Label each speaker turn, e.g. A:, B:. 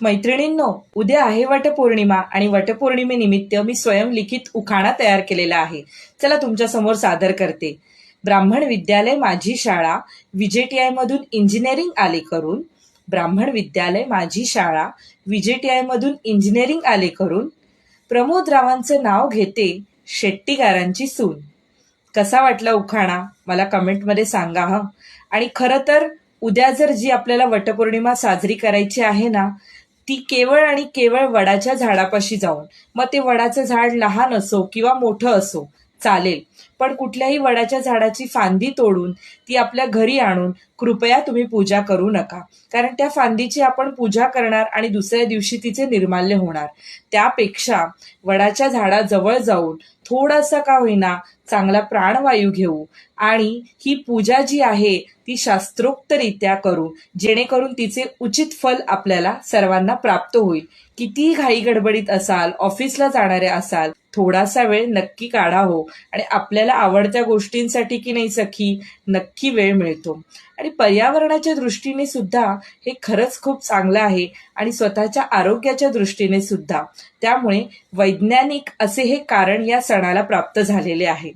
A: मैत्रिणींनो उद्या आहे वटपौर्णिमा आणि वटपौर्णिमेनिमित्त मी स्वयंलिखित उखाणा तयार केलेला आहे. चला तुमच्यासमोर सादर करते. ब्राह्मण विद्यालय माझी शाळा विजेटीआय मधून इंजिनिअरिंग आले करून. ब्राह्मण विद्यालय माझी शाळा विजेटीआय मधून इंजिनिअरिंग आले करून. प्रमोद रावांचं नाव घेते शेट्टीगारांची सून. कसा वाटला उखाणा? मला कमेंटमध्ये सांगा हं. आणि खरं तर उद्या जर जी आपल्याला वटपौर्णिमा साजरी करायची आहे ना ती केवळ आणि केवळ वडाच्या झाडापाशी जाऊन मग ते वडाचं झाड लहान असो किंवा मोठं असो चालेल. पण कुठल्याही वडाच्या झाडाची फांदी तोडून ती आपल्या घरी आणून कृपया तुम्ही पूजा करू नका. कारण त्या फांदीची आपण पूजा करणार आणि दुसऱ्या दिवशी तिचे निर्माल्य होणार. त्यापेक्षा वडाच्या झाडाजवळ जाऊन थोडासा का होईना चांगला प्राणवायू घेऊ आणि ही पूजा जी आहे ती शास्त्रोक्तरित्या करू जेणेकरून तिचे उचित फल आपल्याला सर्वांना प्राप्त होईल. कितीही घाई गडबडीत असाल ऑफिसला जाणारे असाल थोडासा वेळ नक्की काढा हो. आणि आपल्याला आवडत्या गोष्टींसाठी की नाही सखी नक्की वेळ मिळतो. आणि पर्यावरणाच्या दृष्टीने सुद्धा हे खरंच खूप चांगलं आहे आणि स्वतःच्या आरोग्याच्या दृष्टीने सुद्धा. त्यामुळे वैज्ञानिक असे हे कारण या सणाला प्राप्त झालेले आहे.